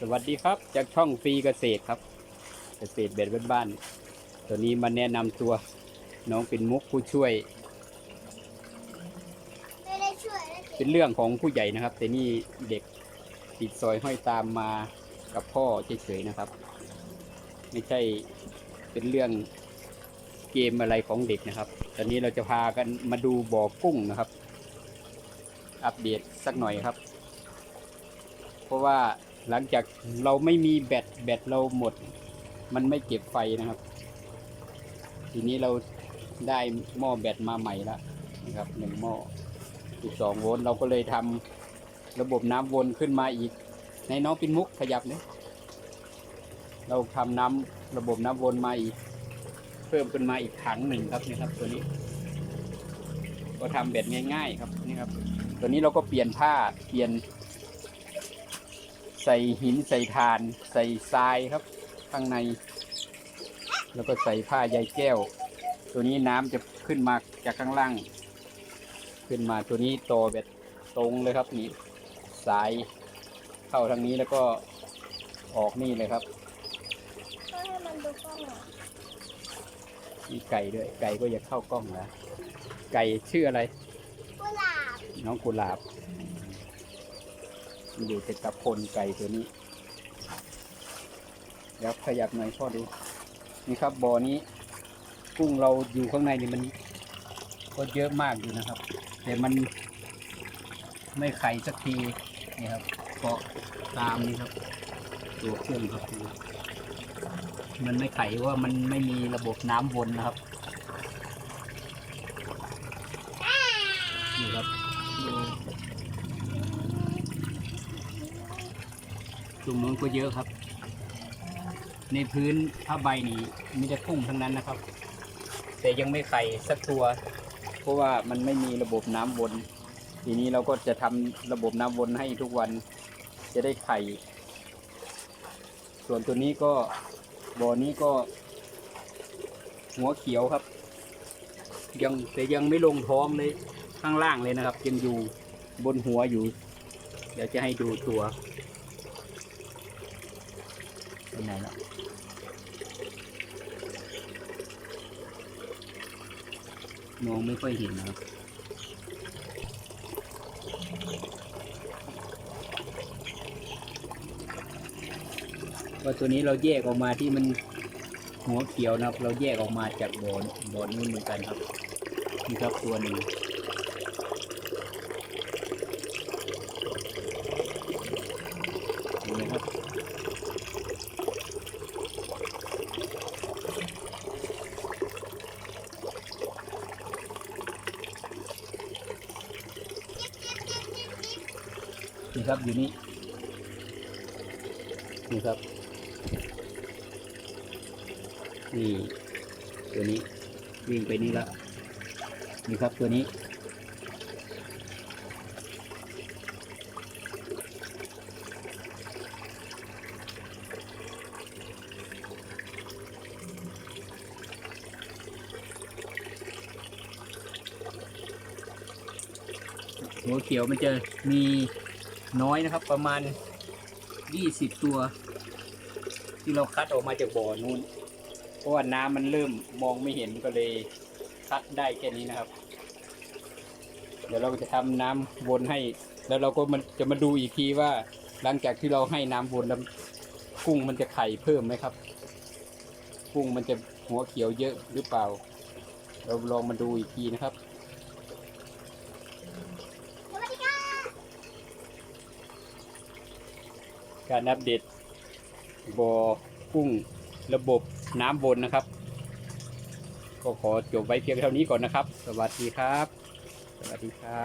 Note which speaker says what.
Speaker 1: สวัสดีครับ จากช่องฟรีเกษตรครับ เกษตรแบบบ้านๆตัวนี้มาแนะนำตัวน้องเป็นมุกผู้ช่วย
Speaker 2: ไม่ได้ช่วยนะ
Speaker 1: เป็นเรื่องของผู้ใหญ่นะครับ แต่นี่เด็กติดซอยห้อยตามมากับพ่อเฉยๆนะครับ ไม่ใช่เป็นเรื่องเกมอะไรของเด็กนะครับ ตอนนี้เราจะพากันมาดูบ่อกุ้งนะครับ อัปเดตสักหน่อยครับ เพราะว่า หลังจากเราไม่มีแบตแบตเราหมด มันไม่เก็บไฟนะครับ ทีนี้เราได้หม้อแบตมาใหม่แล้วนะครับหนึ่งหม้อ12โวลต์เราก็เลยทำระบบน้ำวนขึ้นมาอีก ในน้องปินมุกขยับเนี่ยเราทำน้ำระบบน้ำวนมาอีก เพิ่มขึ้นมาอีกถังหนึ่งครับนี่ครับ ตัวนี้ ก็ทำแบบง่าย ๆ ครับนี่ครับ ตัวนี้เราก็เปลี่ยนผ้าเปลี่ยน ใส่หินใส่ถ่าน ใส่ทรายครับ ข้างใน แล้วก็ใส่ผ้าใยแก้ว ตัวนี้น้ำจะขึ้นมาจากข้างล่าง ขึ้นมาตัวนี้โตแบบตรงเลยครับนี่สายเข้าทางนี้แล้วก็ออกนี่เลยครับ
Speaker 2: ก็ให้มันดูกล้องหน่อย
Speaker 1: มีไก่ด้วยไก่ก็อยากเข้ากล้องนะไก่ชื่ออะไร
Speaker 2: กุหลาบ
Speaker 1: น้องกุหลาบ มันอยู่ติดกับคนไก่ตัวนี้เดี๋ยวขยับหน่อยพ่อดู นี่ครับบ่อนี้กุ้งเราอยู่ข้างในนี่มัน ก็เยอะมากอยู่นะครับ แต่มันไม่ไข่สักทีนี่ครับเกาะตามนี่ครับ ตัวเครื่องครับ มันไม่ไข่ว่ามันไม่มีระบบน้ำวนนะครับนี่ครับดู ตรงนู้นก็เยอะครับ ในพื้นผ้าใบนี่มีแต่กุ้งทั้งนั้นนะครับ แต่ยังไม่ไข่สักตัว เพราะว่ามันไม่มีระบบน้ำวนทีนี้เราก็จะทำระบบน้ำวนให้ทุกวันจะได้ไข่ ส่วนตัวนี้ก็บ่อนี้ก็ หัวเขียวครับ ยังแต่ยังไม่ลงท้องเลยข้างล่างเลยนะครับยังอยู่บนหัวอยู่ เดี๋ยวจะให้ดูตัว เป็นไหนแล้วมองไม่ค่อยเห็นนะครับก็ตัวนี้เราแยกออกมาที่มันหัวเขียวนะครับ เราแยกออกมาจากบ่อบ่อนนู้นเหมือนกันครับนี่ครับตัวหนึ่งเห็นไหมครับ นี่ครับอยู่นี่นี่ครับ นี่ ตัวนี้วิ่งไปนี่ละนี่ครับตัวนี้ หัวเขียวมันจะมี น้อยนะครับ ประมาณยี่สิบตัว ที่เราคัดออกมาจากบ่อนู้น เพราะว่าน้ำมันเริ่มมองไม่เห็นก็เลยคัดได้แค่นี้นะครับ เดี๋ยวเราจะทำน้ำวนให้ แล้วเราก็มันจะมาดูอีกทีว่า หลังจากที่เราให้น้ำวนแล้วกุ้งมันจะไข่เพิ่มไหมครับ กุ้งมันจะหัวเขียวเยอะหรือเปล่า เราลองมาดูอีกทีนะครับ
Speaker 2: สวัสดีค่ะ
Speaker 1: การอัปเดตบ่อกุ้งระบบน้ำบนนะครับ ก็ขอจบไว้เพียงเท่านี้ก่อนนะครับ สวัสดีครับ สวัสดีค่ะ